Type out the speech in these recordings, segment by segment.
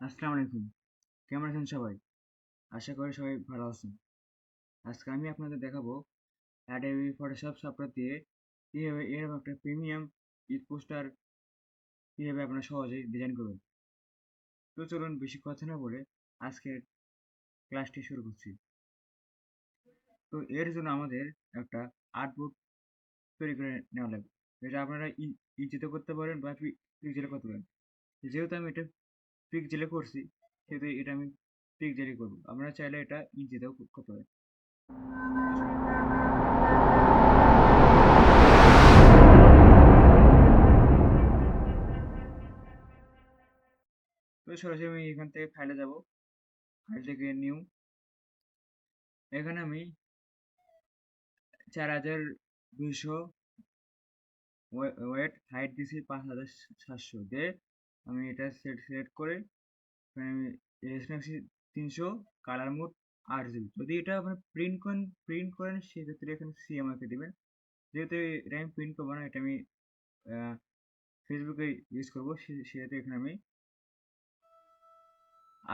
আসসালামু আলাইকুম। কেমন আছেন সবাই? আশা করি সবাই ভালো আছেন। আজকে আমি আপনাদের দেখাবো অ্যাডোবি ফটোশপ সফটওয়্যার দিয়ে কীভাবে এরকম একটা প্রিমিয়াম ঈদ পোস্টার কীভাবে আপনারা সহজেই ডিজাইন করবেন। তো চলুন বেশি কথা না বলে আজকের ক্লাসটি শুরু করছি। তো এর জন্য আমাদের একটা আর্টবোর্ড তৈরি করে নেওয়া লাগবে। যেটা আপনারা ইঞ্চিতে করতে পারেন বা পিক্সেলে করতে পারেন। যেহেতু আমি এটা পিক্সেলে করছি সেহেতু এটা আমি পিক্সেলে করব আপনারা চাইলে এটা ইঞ্চিতেও করতে পারেন তো সরাসরি আমি এখান থেকে ফাইলে যাব। ফাইল থেকে নিউ এখানে আমি চার হাজার দুইশো ওয়েট হাইট দিছি পাঁচ হাজার সাতশো। দিয়ে আমি এটা সেট সেট করে আমি রেসনেক্সি তিনশো কালার মোড আট জিবি যদি এটা আপনি প্রিন্ট করেন প্রিন্ট করেন, সেক্ষেত্রে এখানে সি আমাকে দেবেন যেহেতু এটা আমি প্রিন্ট করব না, এটা আমি ফেসবুকে ইউজ করব সেহেতু এখানে আমি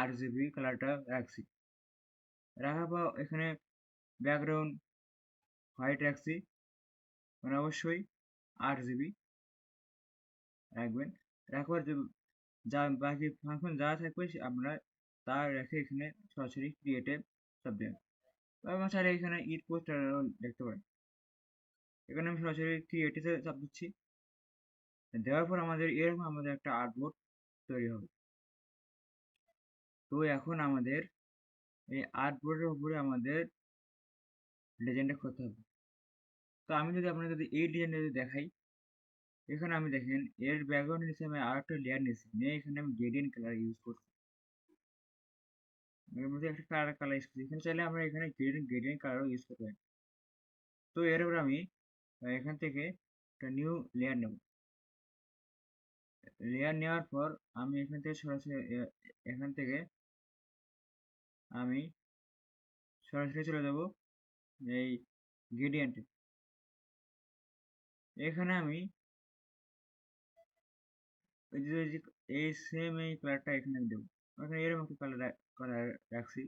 আট জিবি কালারটা রাখছি। রাখার পর এখানে ব্যাকগ্রাউন্ড হোয়াইট রাখছি। মানে অবশ্যই আট জিবি রাখবেন। রাখবার যা বাকি ফাংশন যা থাকবে আপনারা তা রেখে এখানে সরাসরি ক্রিয়েটে দেবেন এবং চাইলে এখানে ইট পোস্টার দেখতে পারেন। এখানে আমি সরাসরি ক্রিয়েটিভে চাপ দিচ্ছি। দেওয়ার পর আমাদের এরকম আমাদের একটা আর্টবোর্ড তৈরি হবে। তো এখন আমাদের এই আর্টবোর্ডের উপরে আমাদের ডিজাইনটা করতে হবে। তো আমি যদি আপনাদের যদি এই ডিজাইনটা যদি দেখাই এখানে আমি দেখেন, এর ব্যাকগ্রাউন্ড নিচে আমি আর একটা লেয়ার নিয়েছি। নিয়ে এখানে আমি গ্রেডিয়েন্ট কালার ইউজ করছি। এর মধ্যে একটা কালার কালার ইউজ করছি। এখানে চাইলে আমরা এখানে গ্রেডিয়েন্ট গ্রেডিয়েন্ট কালারও ইউজ করতে পারি। তো এর উপর আমি এখান থেকে একটা নিউ লেয়ার নেব। লেয়ার নেওয়ার পর আমি এখান থেকে সরাসরি এখান থেকে আমি সরাসরি চলে যাব এই গ্রেডিয়েন্টে এখানে আমি এই সেম এই কালারটা এখানে দেবো। এখানে এরকম একটা কালার কালার রাখছি।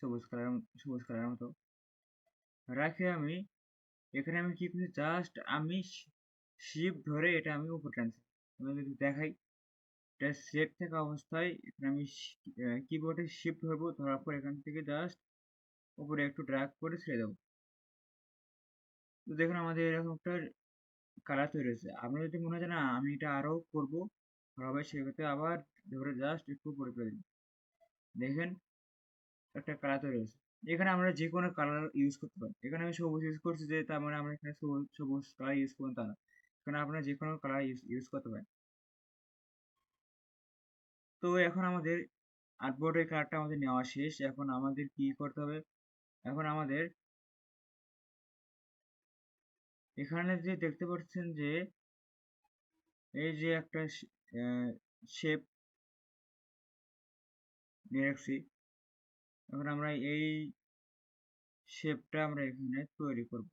সবুজ কালার সবুজ কালারের মতো। রাখে আমি, এখানে আমি কি করছি? জাস্ট আমি শিপ ধরে এটা আমি উপর টানছি। আমি যদি দেখাই। এটা সেট থাকা অবস্থায় এখানে আমি কিবোর্ডে শিফট ধরবো। ধরার পর এখান থেকে জাস্ট উপরে একটু ড্র্যাগ করে ছেড়ে দেবো। তো দেখুন আমাদের এরকম একটা কালার তৈরি হয়েছে আপনার যদি মনে হয় না, আমি এটা আরও করব হবে সেক্ষেত্রে আবার ধরে জাস্ট একটু উপরে করে দিন দেখেন, একটা কালার তৈরি হয়েছে। এখানে আমরা যে কোনো কালার ইউজ করতে পারি। এখানে আমি সবুজ ইউজ করছি যে, তার মানে আমরা এখানে সবুজ কালার ইউজ করুন তা এখানে আপনারা যে কোনো কালার ইউজ ইউজ করতে পারেন। তো এখন আমাদের আর্টবোর্ডের কালারটা আমাদের নেওয়া শেষ। এখন আমাদের কি করতে হবে? এখন আমাদের এখানে যে দেখতে পাচ্ছেন যে, এই যে একটা শেপ নিয়ে রাখছি। এখন আমরা এই শেপটা আমরা এখানে তৈরি করব।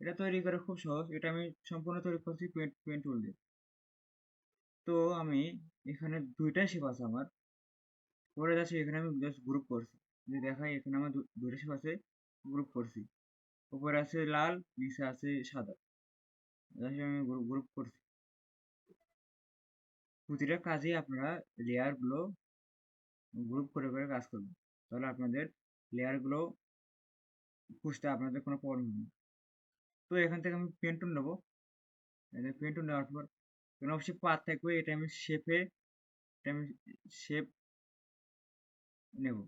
এটা তৈরি করা খুব সহজ। এটা আমি সম্পূর্ণ তৈরি করছি পেন্ট পেন্ট দিয়ে। তো আমি এখানে দুইটা শেপ আছে আমার। পরে যাচ্ছে এখানে আমি জাস্ট গ্রুপ করছি। যে দেখাই এখানে আমার দুইটা শেপ আছে। গ্রুপ করছি। উপরে আছে লাল, নিচে আছে সাদা। আমি গ্রুপ করছি। প্রতিটা কাজে আপনারা লেয়ারগুলো গ্রুপ করে করে কাজ করবেন। তাহলে আপনাদের লেয়ারগুলো খুঁজতে আপনাদের কোনো প্রবলেম হবে তো এখান থেকে আমি পেন্টুন নেব। পেন্টুন নেওয়ার পর এখানে অবশ্যই পাত থাকবে। এটা আমি শেপে এটা আমি শেপ নেব।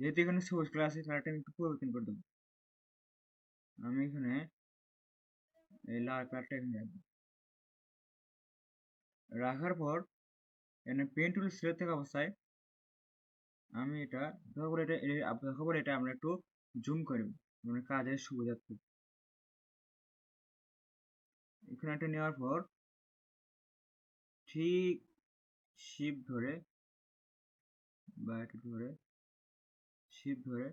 যেহেতু এখানে সবুজ কালার আছে কালারটা আমি একটু পরিবর্তন করে দেবো। আমি এখানে এই লাল কালারটা এখানে রাখব। রাখার পর এখানে পেন টুল সিলেক্ট থাকা অবস্থায় আমি এটা দেখা করে এটা দেখা করে এটা আমরা একটু জুম করে মানে কাজের সুবিধার্থে। এখানে একটা নেওয়ার পর ঠিক শিপ ধরে বা একটু ধরে শিপ ধরে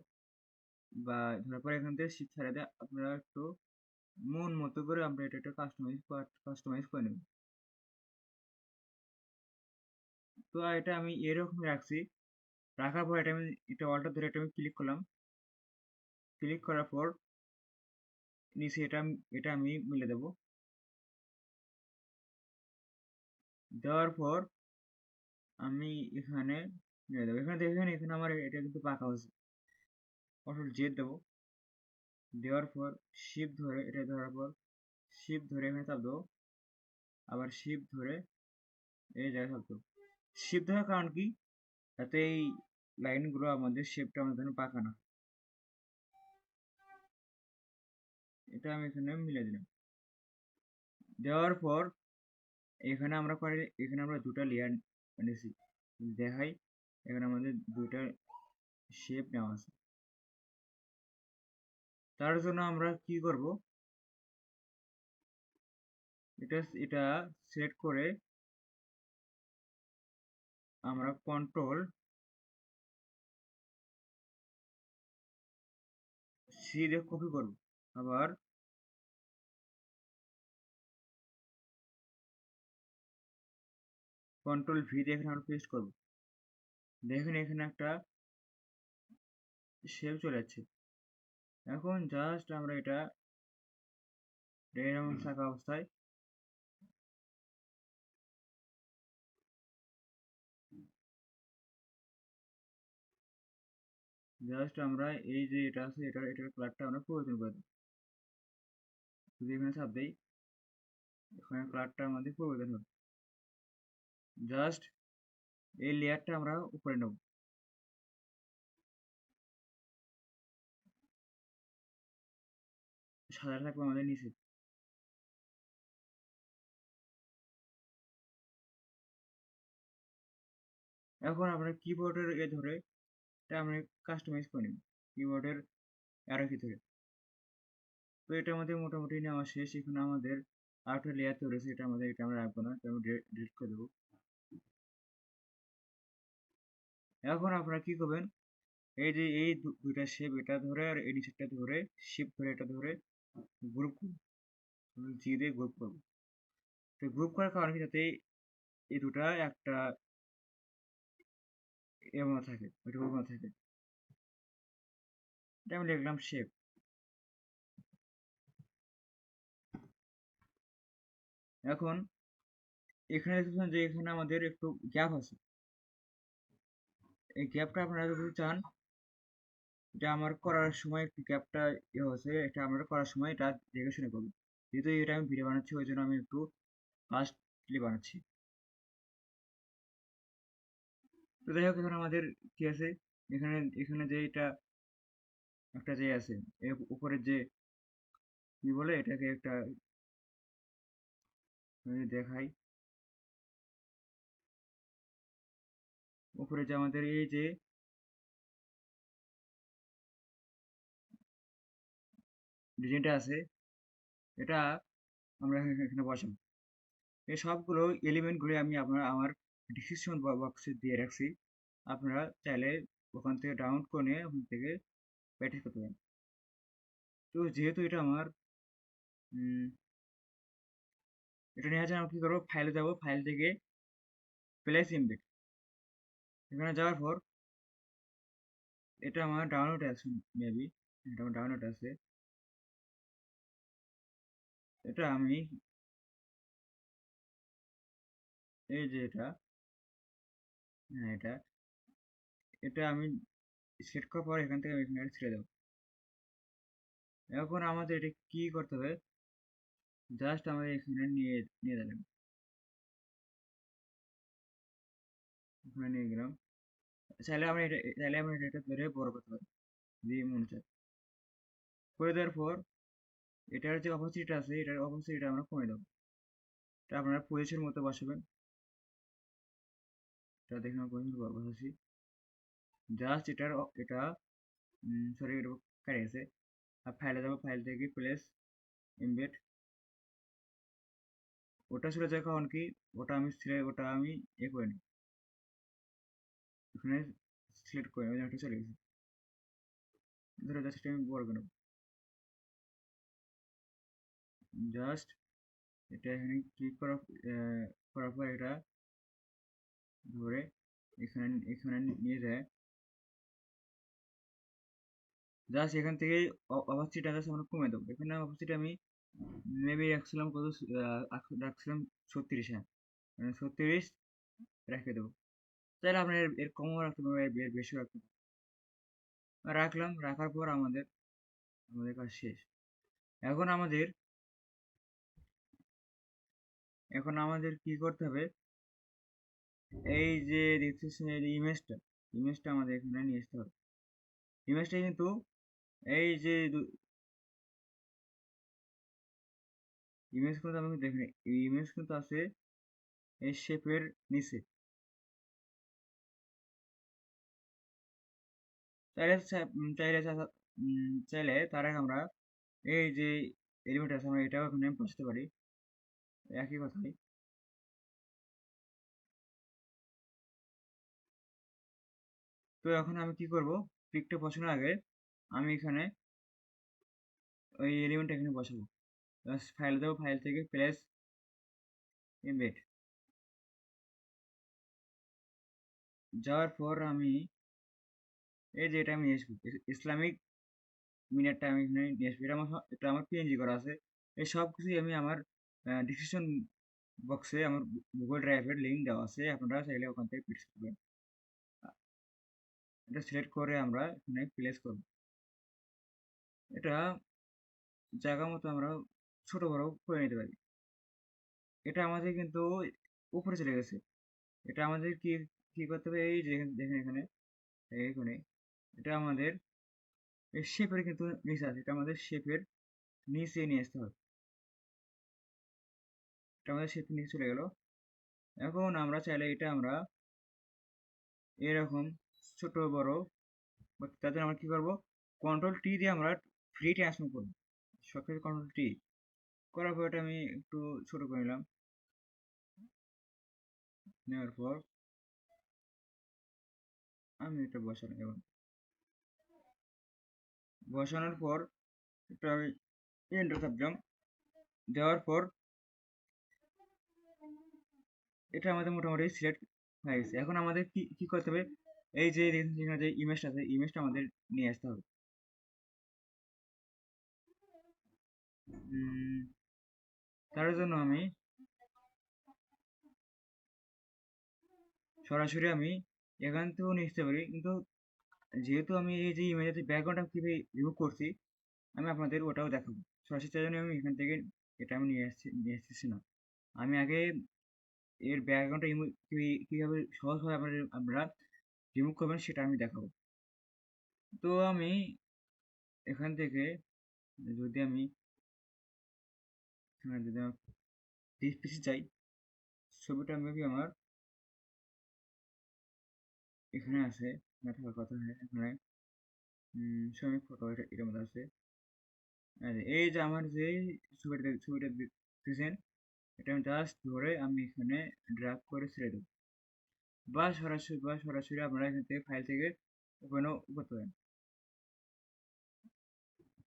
বা ধরার পর এখান থেকে শিপ ছেড়ে দিয়ে আপনারা একটু মন মতো করে আমরা এটা একটা কাস্টমাইজ কাস্টমাইজ করে নেব। তো এটা আমি এরকম রাখছি, রাখার পর এটা আমি, এটা অল্টার ধরে এটা আমি ক্লিক করলাম। ক্লিক করার পর নিচে এটা এটা আমি মিলে দেব। দেওয়ার পর আমি এখানে এখানে দেখেন এখানে আমার এটা কিন্তু পাকা হয়েছে। কন্ট্রোল জেড দেবো। দেওয়ার পর শিপ ধরে, এটা ধরার পর শিপ ধরে এখানে চাপ দেবো আবার শিপ ধরে এই জায়গায় চাপ দেবো শিপ ধরার কারণ কি? যাতে এই লাইনগুলো আমাদের শেপটা আমাদের পাকা না এটা আমি এখানে মিলে দিলাম। দেওয়ার পর এখানে আমরা পারি এখানে আমরা দুটা লেয়ার এনেছি। দেখাই। এখানে আমাদের দুইটা শেপ নেওয়া আছে। তার জন্য আমরা কি করব? এটা এটা সেট করে আমরা কন্ট্রোল সি দিয়ে কপি করব। আবার কন্ট্রোল ভি দিয়ে এখানে আমরা পেস্ট করব। দেখেন এখানে একটা শেপ চলে যাচ্ছে। এখন জাস্ট আমরা এটা এরকম থাকা অবস্থায় জাস্ট আমরা এই যে এটা আছে এটা এটার কালারটা আমরা পরিবর্তন করে দেব। যদি এখানে চাপ দেই এখানে কালারটা আমাদের পরিবর্তন হবে। জাস্ট এই লেয়ারটা আমরা উপরে নেব। সাদা থাকবে আমাদের নিচে। এখন আমরা কিবোর্ডের এ ধরে এটা আমরা কাস্টমাইজ করে নিব কিবোর্ডের অ্যারো কি ধরে। তো এটা আমাদের মোটামুটি নেওয়া শেষ। এখানে আমাদের আরেকটা লেয়ার তৈরি হয়েছে, এটা আমাদের, এটা আমরা রাখব না, এটা আমরা ডিলিট করে দেবো। এখন আপনারা কি করবেন? এই যে এই দুইটা শেপ এটা ধরে আর এই নিচেরটা ধরে শেপ ধরে এটা ধরে গ্রুপ জি দিয়ে গ্রুপ করব। তো গ্রুপ করার কারণে কি? যাতে এই দুটা একটা এর মতো থাকে, ওইটা থাকে। এটা আমি লিখলাম শেপ এখন এখানে দেখছেন যে এখানে আমাদের একটু গ্যাপ আছে। এই গ্যাপটা আপনারা যদি চান, এটা আমার করার সময় একটু গ্যাপটা ইয়ে হয়েছে, এটা আমরা করার সময় এটা দেখে শুনে করব যেহেতু এটা আমি ভিডিও বানাচ্ছি, ওই জন্য আমি একটু ফাস্টলি বানাচ্ছি। তো যাই হোক, এখানে আমাদের কি আছে? এখানে এখানে যে এটা একটা যে আছে এর উপরের যে কি বলে এটাকে একটা দেখাই। উপরে যে আমাদের এই যে ডিজাইনটা আছে, এটা আমরা এখানে বসাবো। এই সবগুলো এলিমেন্টগুলি আমি আপনার, আমার ডিসক্রিপশন বক্সে দিয়ে রাখছি। আপনারা চাইলে ওখান থেকে ডাউনলোড করে ওখান থেকে প্র্যাকটিস করতে পারেন। তো যেহেতু এটা আমার এটা নিয়ে আমি কী করব? ফাইলে যাব। ফাইল থেকে প্লেস ইমবেড এখানে যাওয়ার পর এটা আমার ডাউনলোড আছে মেবি এটা আমার ডাউনলোড আছে। এটা আমি এই যে এটা হ্যাঁ এটা। এটা আমি সেট করার পর এখান থেকে আমি এখানে ছেড়ে দেবো। এখন আমাদের এটা কি করতে হবে? জাস্ট আমাদের এখানে নিয়ে নিয়ে দিলাম এখানে নিয়ে গেলাম। চাইলে আমরা এটা চাইলে আমরা এটা ধরে বড় করতে পারি দিয়ে মনে চায় করে দেওয়ার পর এটার যে অপোজিট আছে এটার অপোজিটটা আমরা কমে দেবো এটা আপনারা পজিশন মতো বসাবেন এটা দেখে আমরা পজিশন বসাচ্ছি জাস্ট এটার এটা সরি এটা কেটে গেছে আর ফাইলে যাব ফাইল থেকে প্লেস এমবেড ওটা ছিল যে কারণ কি ওটা আমি ওটা আমি এ করে নিই এখানে সিলেক্ট করে ওই একটা চলে গেছে। ধরে জাস্ট আমি বড় করে জাস্ট এটা এখানে ক্লিক করার করার পর এটা ধরে এখানে এখানে নিয়ে যায়। জাস্ট এখান থেকে অপাসিটিটা জাস্ট আমরা কমে দেবো। এখানে অপাসিটি আমি মেবি রাখছিলাম কত রাখছিলাম ছত্রিশ হ্যাঁ। মানে ছত্রিশ রেখে দেবো। তাহলে আপনার এর কমও রাখতে পারব, এর বেশি রাখতে পারব। রাখলাম, রাখার পর আমাদের আমাদের কাজ শেষ। এখন আমাদের এখন আমাদের কি করতে হবে? এই যে দেখতেছেন এই ইমেজটা ইমেজটা আমাদের এখানে নিয়ে আসতে হবে। ইমেজটা কিন্তু এই যে ইমেজ কিন্তু আমাকে দেখেন ইমেজ কিন্তু আছে এই শেপের নিচে। চাইলে চাইলে চাইলে তার আমরা এই যে এলিমেন্ট আছে, আমরা এটাও এখানে বসতে পারি। একই কথাই। তো এখন আমি কি করব? পিকটা বসানোর আগে আমি এখানে ওই এলিমেন্ট এখানে বসাবো। ফাইল দেবো ফাইল থেকে প্লেস এমবেড যাওয়ার পর আমি এই যে এটা আমি নিয়ে ইসলামিক মিনারটা আমি এখানে নিয়ে আসব। এটা আমার এটা আমার পিএনজি করা আছে। এই সব কিছুই আমি আমার ডিসক্রিপশন বক্সে আমার গুগল ড্রাইভের লিঙ্ক দেওয়া আছে। আপনারা চাইলে ওখান থেকে পেস্ট করবেন এটা সিলেক্ট করে আমরা এখানে প্লেস করব। এটা জায়গা মতো আমরা ছোট বড় করে নিতে পারি। এটা আমাদের কিন্তু উপরে চলে গেছে। এটা আমাদের কি কি করতে হবে? এই যে দেখেন এখানে এখানে। এটা আমাদের শেপের কিন্তু নিচে আছে, এটা আমাদের শেপের নিচে নিয়ে আসতে হবে। এটা আমাদের শেপের নিচে চলে গেল। এখন আমরা চাইলে এটা আমরা এরকম ছোট, বড় তাদের আমরা কি করব? কন্ট্রোল টি দিয়ে আমরা ফ্রি ট্রান্সফর্ম করব। সবকিছু কন্ট্রোল টি করার পর এটা আমি একটু ছোট করে নিলাম। নেওয়ার পর আমি এটা বসানো এবং বসানোর পর এন্টার চাপলাম দেওয়ার পর এটা আমাদের মোটামুটি সিলেক্ট হয়ে গেছে। এখন আমাদের কি কি করতে হবে? এই যে যেখানে যে ইমেজটা আছে ইমেজটা আমাদের নিয়ে আসতে হবে। তার জন্য আমি সরাসরি আমি এখান থেকেও নিয়ে আসতে পারি, কিন্তু যেহেতু আমি এই যে ইমেজের ব্যাকগ্রাউন্ডটা কীভাবে রিমুভ করছি, আমি আপনাদের ওটাও দেখাবো। সরাসরি তার জন্য আমি এখান থেকে এটা আমি নিয়ে আসছি, নিয়ে আসতেছি না। আমি আগে এর ব্যাকগ্রাউন্ডটা কীভাবে সহজভাবে আপনাদের আমরা রিমুভ করবেন সেটা আমি দেখাবো। তো আমি এখান থেকে যদি আমি যদি আমার পিসি চাই ছবিটা মেবি আমার এখানে আছে থাকার কথা এখানে শ্রমিক ফটো এটা, এটার মধ্যে আছে। এই যে আমার যে ছবিটা ছবিটা দেখতেছেন এটা আমি জাস্ট ধরে আমি এখানে ড্রাগ করে ছেড়ে দেবো। বা সরাসরি বা সরাসরি আপনারা এখান থেকে ফাইল থেকে ওপেনও করতে পারেন।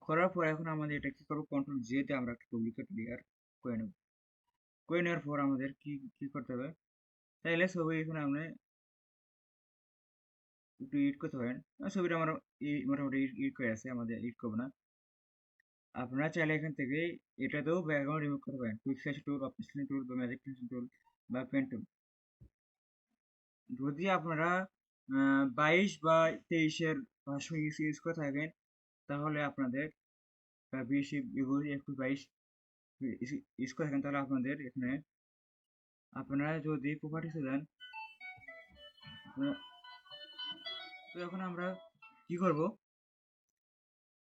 করার পর এখন আমাদের এটা কি করব? কন্ট্রোল জেতে আমরা একটা ডুপ্লিকেট লেয়ার করে নেব। করে নেওয়ার পর আমাদের কি কি করতে হবে? তাইলে ছবি এখানে আমরা একটু ইট করতে পারেন। ছবিটা আমার মোটামুটি ইট করে আছে, আমাদের ইট করব না। আপনারা চাইলে এখান থেকে এটাতেও ব্যাকগ্রাউন্ড রিমুভ করতে পারেন। কুইক সাইজ টুল বা পেন্সিল টুল বা ম্যাজিক টুল বা পেন টুল যদি আপনারা বাইশ বা তেইশের ভাষণ ইউজ করে থাকেন, তাহলে আপনাদের বা বিশ, একুশ বাইশ ইউজ করে থাকেন, তাহলে আপনাদের এখানে আপনারা যদি প্রপার্টিসে দেন তো এখন আমরা কি করব?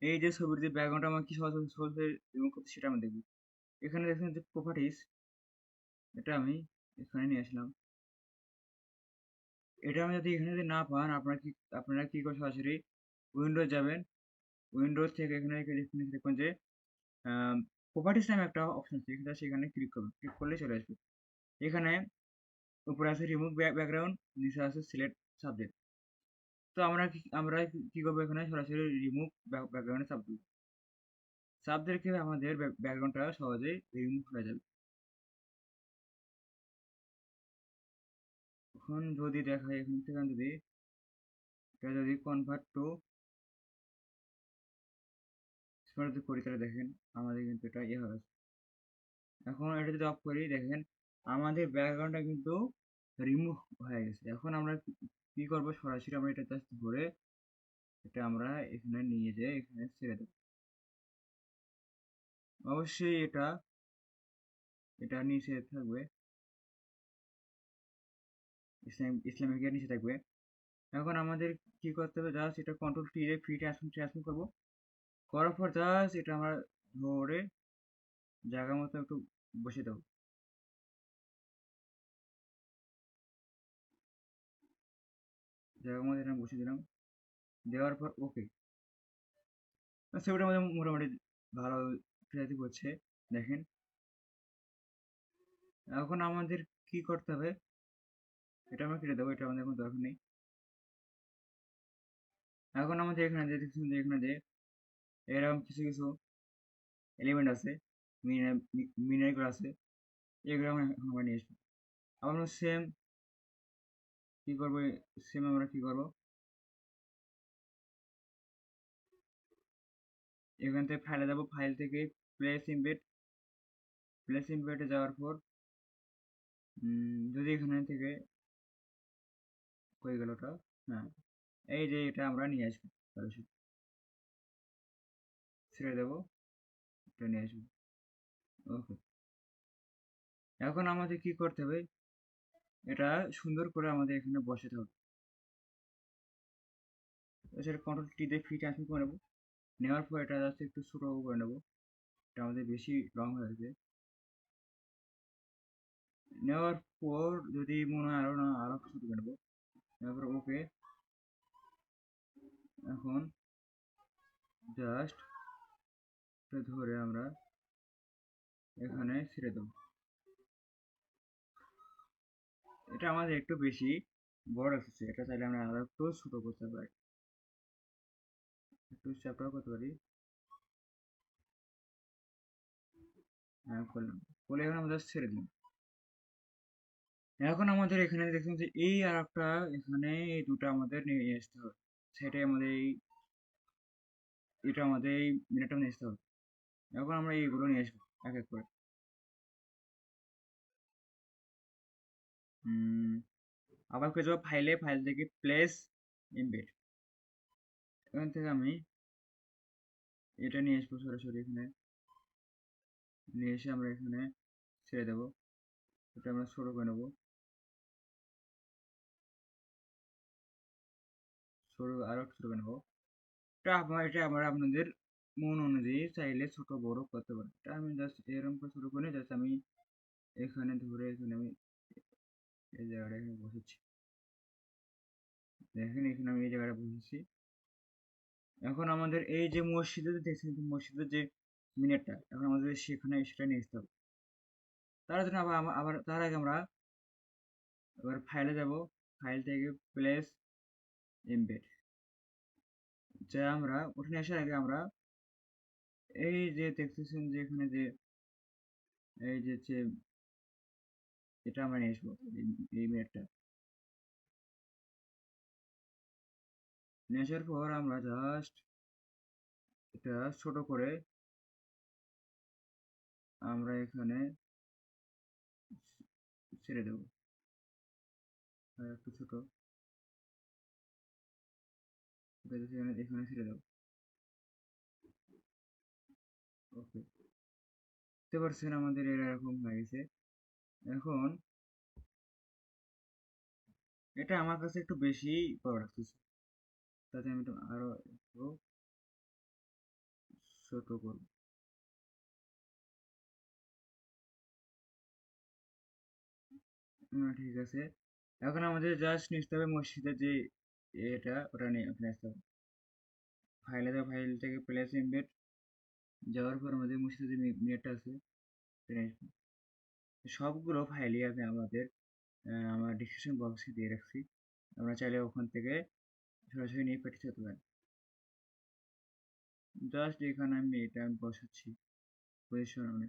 এই যে ছবির যে ব্যাকগ্রাউন্ড আমার কি সহজ সহজে রিমুভ করতে সেটা আমি দেখব। এখানে দেখেন যে প্রপার্টিস এটা আমি এখানে নিয়ে আসলাম। এটা আমি যদি এখানে যদি না পান, আপনারা কি আপনারা কি করে সরাসরি উইন্ডোজ যাবেন উইন্ডোজ থেকে এখানে দেখুন যে প্রপার্টিস নামে একটা অপশন আছে। এখানে সেখানে ক্লিক করবেন। ক্লিক করলে চলে আসবে। এখানে উপরে আছে রিমুভ ব্যাকগ্রাউন্ড নিচে আছে সিলেক্ট সাবজেক্ট তো আমরা কি আমরা কি করব এখানে? সরাসরি রিমুভ ব্যাকগ্রাউন্ডে সাব দিব। সাব দিলে আমাদের ব্যাকগ্রাউন্ডটা সহজেই রিমুভ হয়ে যাবে। এখন যদি দেখায় এখান থেকে যদি, এটা যদি কনভার্ট টু যদি করি, তাহলে দেখেন আমাদের কিন্তু এটা ইয়ে হবে এখন এটা যদি অফ করি, দেখেন আমাদের ব্যাকগ্রাউন্ডটা কিন্তু রিমুভ হয়ে গেছে। এখন আমরা কি করব? সরাসরি আমরা এটা জাস্ট ধরে এটা আমরা এখানে নিয়ে যাই এখানে ছেড়ে দেব। অবশ্যই এটা এটা নিচে থাকবে। ইসলাম ইসলামিকের নিচে থাকবে। এখন আমাদের কি করতে হবে? জাস্ট এটা কন্ট্রোল টি রে ফ্রি ট্রান্সফর্ম ট্রান্সফর্ম করব। করার পর জাস্ট এটা আমরা ধরে জায়গা মতো একটু বসে দেবো। জায়গার মধ্যে এটা বসে দিলাম। দেওয়ার পর ওকে ছবিটার মধ্যে মোটামুটি ভালো ক্রিয়েটিভ হচ্ছে, দেখেন। এখন আমাদের কি করতে হবে? এটা আমরা কেটে দেবো, এটা আমাদের এখন দরকার নেই। এখন আমাদের এখানে যে এখানে যে এরকম কিছু কিছু এলিমেন্ট আছে মিনারগুলো আছে, এগুলো আমরা আমরা নিয়ে আসব। আমরা সেম কি করব? সেম আমরা কি করব? এখান থেকে ফাইলে যাব। ফাইল থেকে প্লেস ইমবেড প্লেস ইমবেডে যাওয়ার পর যদি এখানে থেকে কই গেল ওটা হ্যাঁ এই যে এটা আমরা নিয়ে আসব ছেড়ে দেবো, এটা নিয়ে আসব। ওকে এখন আমাদের কি করতে হবে? এটা সুন্দর করে আমাদের এখানে বসাতে হবে। সেটা কন্ট্রোল টি দিয়ে ফ্রি ট্রান্সফার করে নেব। নেওয়ার পর এটা জাস্ট একটু ছোটো করে নেব। এটা আমাদের বেশি লং হয়ে গেছে নেওয়ার পর যদি মনে হয় আরও না, আরও ছোটো করে নেব। তারপর ওকে এখন জাস্ট ধরে আমরা এখানে ছেড়ে দেবো। এটা আমাদের একটু বেশি বড় এসেছে এটা চাইলে আমরা আরও একটু ছোট করতে পারি। একটু চ্যাপটাও করতে পারি। হ্যাঁ করলাম। বলে এখন আমরা ছেড়ে দিলাম এখন আমাদের এখানে দেখুন যে এই আর একটা এখানে এই দুটো আমাদের নিয়ে আসতে হবে। সেটাই আমাদের এই, এটা আমাদের এই মিনিটটা নিয়ে আসতে হবে। এখন আমরা এইগুলো নিয়ে আসব এক এক করে। আবার যাব ফাইলে, ফাইল থেকে প্লেস এমবেড এখান থেকে আমি এটা নিয়ে আসব সরাসরি এখানে। নিয়ে এসে আমরা এখানে ছেড়ে দেবো। এটা আমরা ছোটো করে নেব। ছোটো আরও ছোটো করে নেব। এটা আমার এটা আমরা আপনাদের মন অনুযায়ী চাইলে ছোট, বড় করতে পারি। এটা আমি জাস্ট এরকম করে শুরু করি জাস্ট আমি এখানে ধরে এখানে আমি এই জায়গাটা এখানে বসেছি। দেখেন, এখানে আমি এই জায়গাটা বসেছি। এখন আমাদের এই যে মসজিদে দেখছেন মসজিদের যে মিনিটটা এখন আমাদের সেখানে সেটা নিয়ে আসতে হবে। তার জন্য আবার আবার তার আগে আমরা এবার ফাইলে যাব। ফাইল থেকে প্লেস এমবেড যা আমরা ওখানে আসার আগে আমরা এই যে দেখতেছেন যে এখানে যে, এই যে এটা আমরা নিয়ে আসব এই মিনিটটা নিয়ে আসার পর আমরা জাস্ট এটা ছোট করে আমরা এখানে ছেড়ে দেব। একটু ছোট। এখানে ছেড়ে দেব ওকে বুঝতে পারছেন আমাদের এরকম হয়ে গেছে। এখন এটা আমার কাছে একটু বেশি বড় লাগতেছে তাতে আমি একটু আরও একটু ছোট করব। ঠিক আছে। এখন আমাদের জাস্ট নিতে হবে মসজিদের যে এটা, ওটা নিয়ে আসতে হবে। ফাইলে দেওয়া ফাইল থেকে প্লেস ইমবেড যাওয়ার পর আমাদের মসজিদের যে মিনিটটা আছে সবগুলো ফাইলই আমি আমাদের আমার ডিসক্রিপশন বক্সে দিয়ে রাখছি। আমরা চাইলে ওখান থেকে সরাসরি নিয়ে পাঠিয়ে যেতে পারেন। জাস্ট এখানে আমি এটা আমি বসাচ্ছি। পজিশন আমি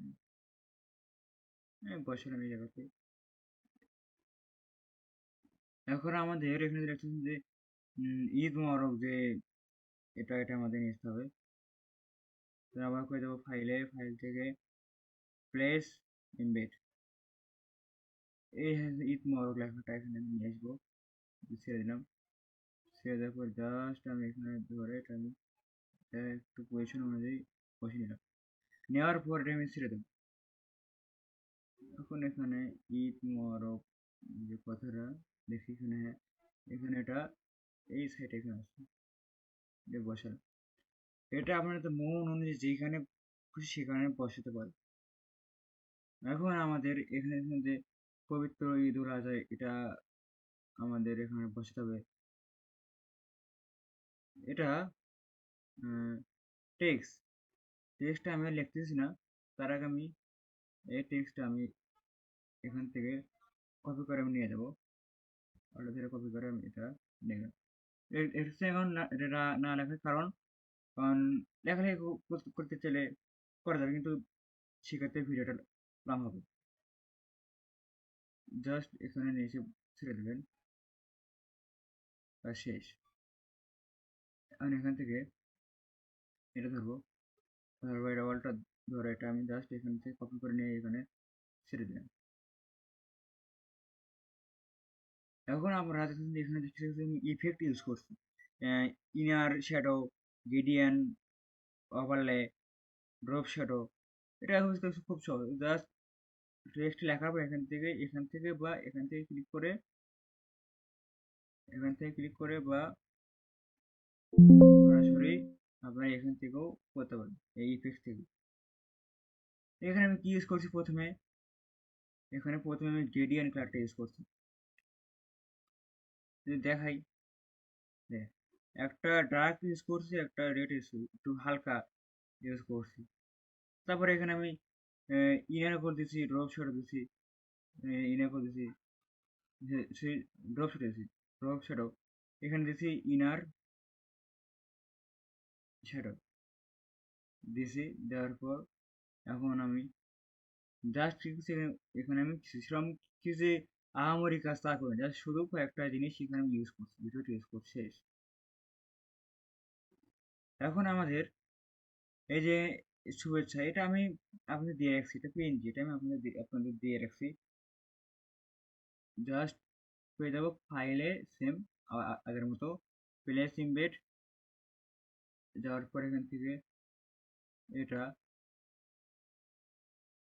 বসালাম এই জায়গাতে। এখন আমাদের এখানে দেখছেন যে ঈদ মোবারক যে, এটা এটা আমাদের নিতে হবে। আবার করে দেবো ফাইলে ফাইল থেকে প্লেস হচ্ছে ঈদ মোবারক লেখাটা এখানে আমি নিয়ে আসব ছেড়ে দিলাম ছেড়ে দেওয়ার পর জাস্ট আমি এখানে ধরে এটা আমি একটু পজিশন অনুযায়ী বসে নিলাম নেওয়ার পর এটা আমি ছেড়ে দেবো এখন এখানে ঈদ মোবারক যে কথাটা দেখি এখানে এখানে এটা এই সাইডে এখানে আছে এটা বসালাম এটা আপনার তো মন অনুযায়ী যেখানে খুশি সেখানে বসাতে পারে এখন আমাদের এখানে যে পবিত্র ঈদ আজহা, এটা আমাদের এখানে বসাতে হবে। এটা টেক্সট টেক্সটটা আমি লিখতেছি না। তার আগে আমি এই টেক্সটটা আমি এখান থেকে কপি করে আমি নিয়ে যাব। ওটা থেকে কপি করে আমি এটা নিয়ে এটা এখন এটা না- লেখার কারণ কারণ লেখালেখি কর- করতে- চাইলে করা যাবে, কিন্তু সেক্ষেত্রে ভিডিওটা লং হবে। জাস্ট এখানে এসে ছেড়ে দেবেন আর শেষ এখন এখান থেকে এটা ধরবো ধরবো এটা ওয়ালটা ধরে এটা আমি জাস্ট এখান থেকে কপি করে নিয়ে এখানে ছেড়ে দিলাম এখন আমরা এখানে আমি ইফেক্ট ইউজ করছি inner shadow gradient overlay drop shadow এটা হচ্ছে খুব সহজ জাস্ট টেক্সট পর এখান থেকে এখান থেকে বা এখান থেকে ক্লিক করে, এখান থেকে ক্লিক করে বা সরাসরি আপনারা এখান থেকেও করতে পারেন এই ইফেক্ট থেকে। এখানে আমি কি ইউজ করছি প্রথমে? এখানে প্রথমে আমি গ্রেডিয়েন্ট কালারটা ইউজ করছি। যদি দেখাই, দেখ, একটা ডার্ক ইউজ করছি, একটা রেড ইউজ একটু হালকা ইউজ করছি। তারপরে এখানে আমি ইনার দিচ্ছি ড্রপ শট দিচ্ছি ইনার করে দিচ্ছি সেই ড্রপ শট দিচ্ছি ড্রপ শ্যাডো এখানে দিচ্ছি ইনার শ্যাডো দিছি, দেওয়ার পর এখন আমি জাস্ট কিছু এখানে আমি সেরকম কিছু আহামরি কাজ তা করি জাস্ট শুধু কয়েকটা জিনিস এখানে আমি ইউজ করছি ভিডিওটি ইউজ করছি, শেষ। এখন আমাদের এই যে শুভেচ্ছা। এটা আমি আপনাদের দিয়ে রাখছি। এটা পিএনজি এটা আমি আপনাদের আপনাদের দিয়ে রাখছি। জাস্ট পেয়ে যাব ফাইলে সেম আগের মতো। প্লেস ইমবেড যাওয়ার পর এখান থেকে এটা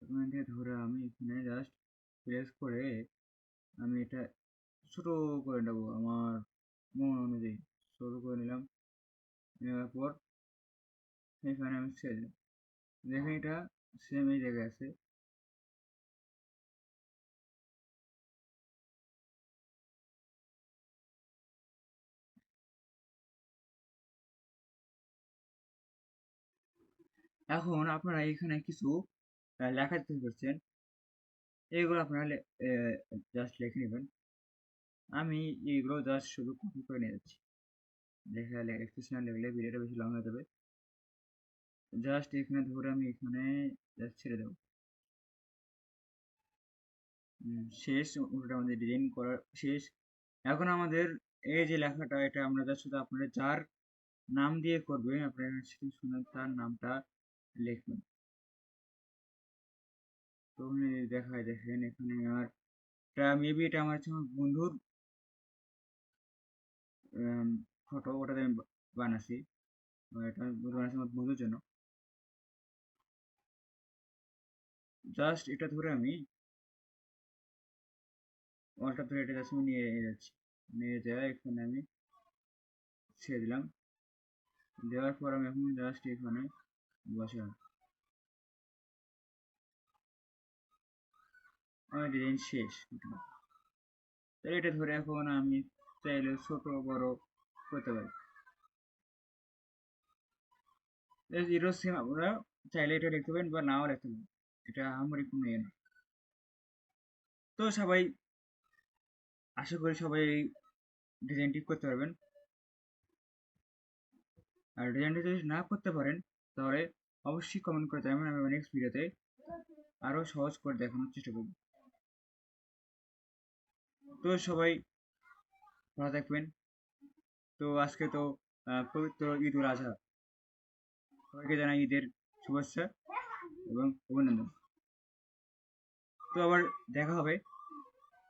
এখান থেকে ধরে আমি এখানে জাস্ট প্রেস করে আমি এটা ছোট করে নেব আমার মন অনুযায়ী। ছোট করে নিলাম। নেওয়ার পর এখানে আমি ছেড়ে দেখেন এটা সেম এই জায়গায় আছে। এখন আপনারা এখানে কিছু লেখা দিতে পারছেন এইগুলো আপনারা জাস্ট লিখে নেবেন। আমি এইগুলো জাস্ট শুধু কপি করে নিয়ে যাচ্ছি। লেখা লিখতেছি না লিখলে ভিডিওটা বেশি লং হয়ে যাবে। জাস্ট এখানে ধরে আমি এখানে ছেড়ে দেবো। শেষ ওটা আমাদের ডিজাইন করা শেষ। এখন আমাদের এই যে লেখাটা এটা আমরা জাস্ট শুধু আপনারা যার নাম দিয়ে করবেন আপনারা শুধু শুনে তার নামটা লিখবেন তো দেখায় দেখেন এখানে আমার এটা মেবি এটা আমার হচ্ছে আমার বন্ধুর ফটো ওটাতে আমি বা- বানাচ্ছি আহ, এটা বানাচ্ছি আমার বন্ধুর জন্য। জাস্ট এটা ধরে আমি ওয়ালটা ধরে এটা জাস্ট আমি নিয়ে যাচ্ছি। নিয়ে যাওয়া এখানে আমি ছেড়ে দিলাম। দেওয়ার পর আমি এখন জাস্ট এখানে বসালাম। আমার ডিজাইন শেষ। তাহলে এটা ধরে এখন আমি চাইলে ছোট, বড় করতে পারি। জিরো সিম আপনারা চাইলে এটা লিখতে পারেন বা নাও লিখতে পারেন এটা আমার কোনো ইয়ে না। তো সবাই, আশা করি সবাই ডিজাইনটি করতে পারবেন। আর ডিজাইনটি যদি না করতে পারেন, তাহলে অবশ্যই কমেন্ট করে জানাবেন আমি নেক্সট ভিডিওতে আরও সহজ করে দেখানোর চেষ্টা করব। তো সবাই, ভালো থাকবেন। তো আজকে তো পবিত্র ঈদ উল আজহা সবাইকে জানাই ঈদের শুভেচ্ছা। এবং অভিনন্দন তো আবার দেখা হবে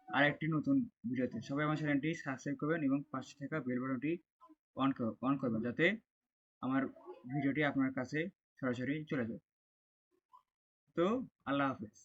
আর একটি নতুন ভিডিওতে। সবাই আমার চ্যানেলটি সাবস্ক্রাইব করবেন এবং পাশে থাকা বেল বাটনটি অন অন করবেন যাতে আমার ভিডিওটি আপনার কাছে সরাসরি চলে যায়। তো আল্লাহ হাফেজ।